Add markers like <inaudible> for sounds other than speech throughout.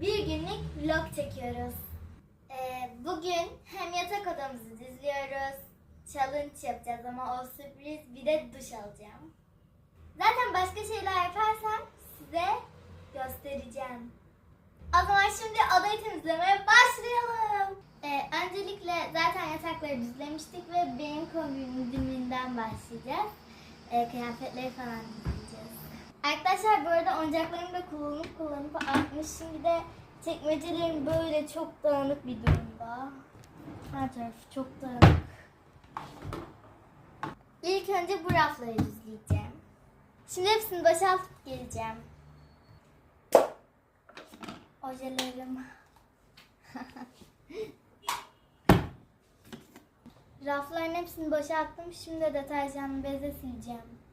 Bir günlük vlog çekiyoruz. Ee, bugün hem yatak odamızı düzlüyoruz, challenge yapacağız ama o sürpriz bir de duş alacağım. Zaten başka şeyler yaparsam size göstereceğim. O zaman şimdi odayı temizlemeye başlayalım. Ee, öncelikle zaten yatakları düzlemiştik ve benim kombininden başlayacağız. Ee, kıyafetleri falan. Arkadaşlar bu arada oyuncaklarımı da kullanıp kullanıp atmış. Şimdi de çekmecelerim böyle çok dağınık bir durumda. Her taraf çok dağınık. İlk önce bu rafları düzleyeceğim. Şimdi hepsini boşaltıp geleceğim. Ojelerim. <laughs> Rafların hepsini boşalttım. Şimdi deterjanlı bezle sileceğim.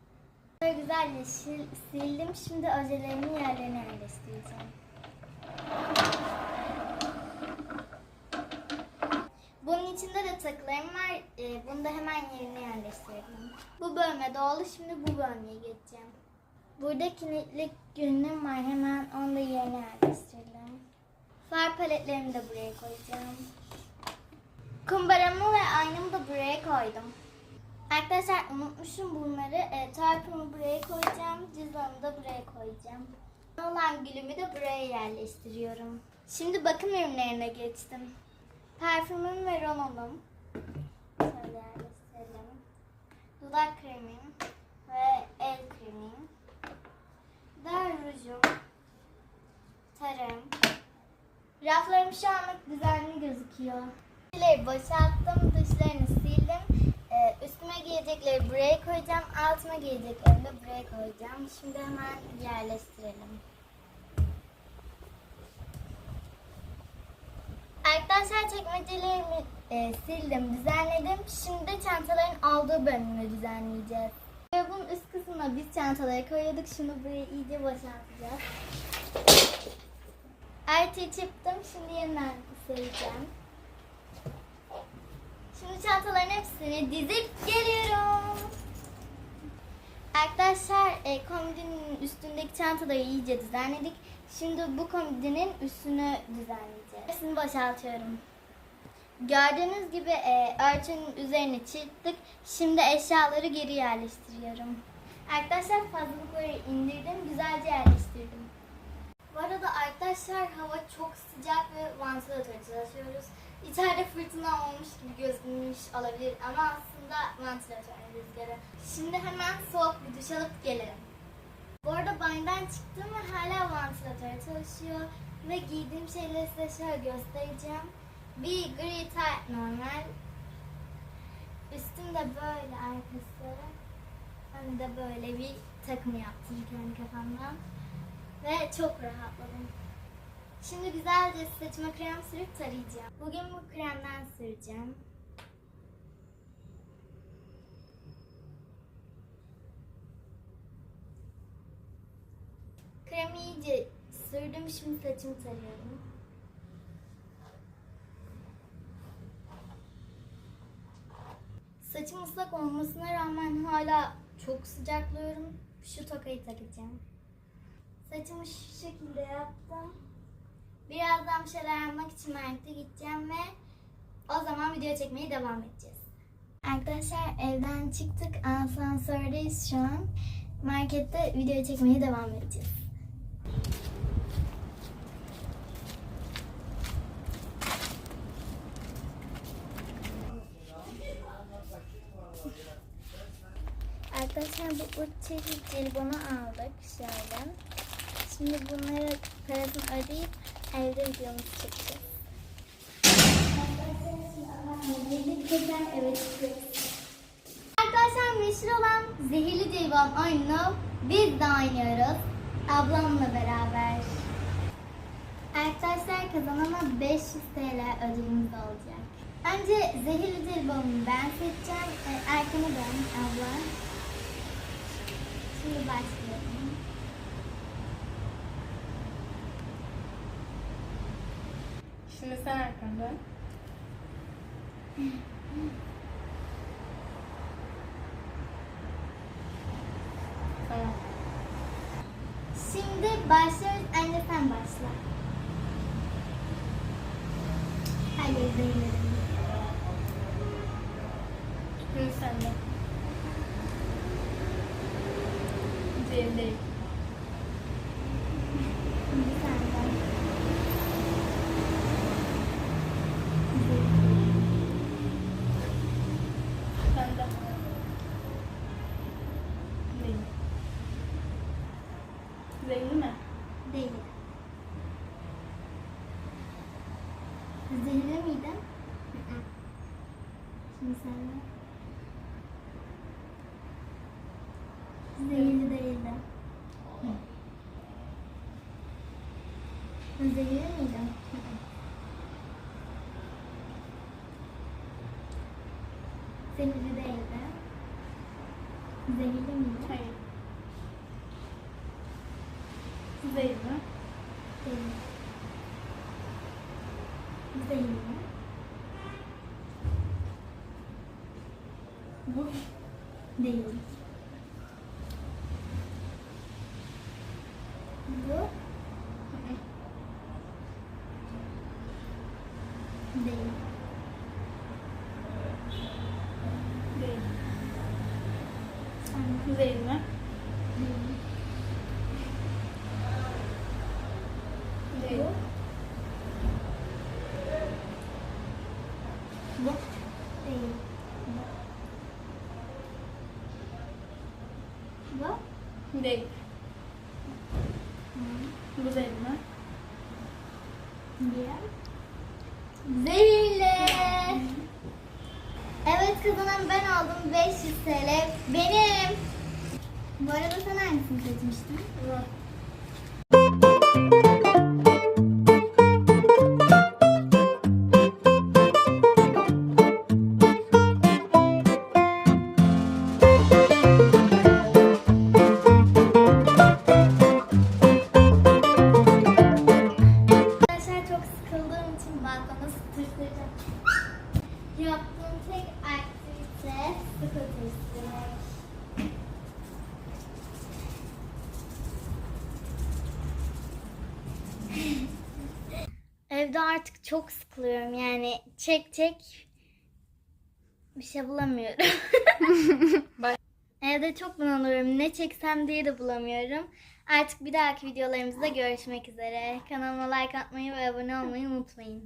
Sil- sildim. Şimdi ojelerimi yerlerine yerleştireceğim. Bunun içinde de takılarım var. Ee, bunu da hemen yerine yerleştirdim. Bu bölme doldu. Şimdi bu bölmeye geçeceğim. Burada kilitli günlüğüm var. Hemen onu da yerine yerleştirdim. Far paletlerimi de buraya koyacağım. Kumbaramı ve aynamı da buraya koydum. Arkadaşlar unutmuşum bunları. E, tarpımı buraya koyacağım. Cüzdanımı da buraya koyacağım. Olan gülümü de buraya yerleştiriyorum. Şimdi bakım ürünlerine geçtim. Parfümüm ve rolonum. Şöyle yerleştirelim. Dudak kremim ve el kremim. Dar rujum. Tarım. Raflarım şu anlık düzenli gözüküyor. Boşalttım. Ee, üstüme giyecekleri buraya koyacağım, altıma giyeceklerimi de buraya koyacağım. Şimdi hemen yerleştirelim. Arkadaşlar çekmecelerimi e, sildim, düzenledim. Şimdi çantaların olduğu bölümünü düzenleyeceğiz. Bunun üst kısmına biz çantaları koyuyorduk. Şimdi burayı iyice boşaltacağız. Artı çıktım. Şimdi yeniden sereceğim. Şimdi çantaların hepsini dizip geliyorum. Arkadaşlar e, komodinin üstündeki çantaları iyice düzenledik. Şimdi bu komodinin üstünü düzenleyeceğiz. Hepsini boşaltıyorum. Gördüğünüz gibi e, örtünün üzerine çırptık. Şimdi eşyaları geri yerleştiriyorum. Arkadaşlar fazlalıkları indirdim. Güzelce yerleştirdim. Bu arada arkadaşlar hava çok sıcak ve vantilatör çalışıyoruz. İçeride fırtına olmuş gibi gözükmüş olabilir ama aslında vantilatör rüzgarı. Şimdi hemen soğuk bir duş alıp gelelim. Bu arada banyodan çıktım ve hala vantilatör çalışıyor. Ve giydiğim şeyleri size şöyle göstereceğim. Bir gri tayt normal. Üstümde böyle arkası. Önde böyle bir takım yaptım kendi kafamdan. Ve çok rahatladım. Şimdi güzelce saçıma krem sürüp tarayacağım. Bugün bu kremden süreceğim. Kremi iyice sürdüm. Şimdi saçımı tarıyorum. Saçım ıslak olmasına rağmen hala çok sıcaklıyorum. Şu tokayı takacağım. Saçımı şu şekilde yaptım. Birazdan bir şeyler yapmak için markete gideceğim ve o zaman video çekmeye devam edeceğiz. Arkadaşlar evden çıktık. Asansördeyiz şu an. Markette video çekmeye devam edeceğiz. Arkadaşlar bu uç çeşit aldık şöyle. Şimdi bunları parasını ödeyip evde videomuzu çekeceğiz. Arkadaşlar meşhur olan zehirli jelibon oyununu biz de oynuyoruz. Ablamla beraber. Arkadaşlar kazanana 500 TL ödülümüz olacak. Önce zehirli jelibonu ben seçeceğim. E, Arkamı dön abla. Şimdi başlayalım. Şimdi sen arkamda. Tamam. Şimdi başlıyoruz. Önce sen başla. Hayır zehirledim. Şimdi sen de. Zehir değil. Şimdi senden. Sen de. Değil. Zehirli mi? Değil. Zehirli miydi? Şimdi senden. Zehirli değildi. Zehirli miydi? Zehirli değildi. Zehirli miydi? Hayır. Zehirli mi? Değil. Zehirli. Bu. Değil. Bu değil. Değil. Sen Zehirli mi? değil. Değil. Bu değil. Bu Değil. Bu zehirli mi? bir Zehirli. Evet kazanan ben oldum 500 TL benim. Bu arada sen hangisini seçmiştin? Bu. Yaptığım tek aktivite sıkıntı istemek. Evde artık çok sıkılıyorum yani çek çek bir şey bulamıyorum. <laughs> Evde çok bunalıyorum. Ne çeksem diye de bulamıyorum. Artık bir dahaki videolarımızda görüşmek üzere. Kanalıma like atmayı ve abone olmayı unutmayın.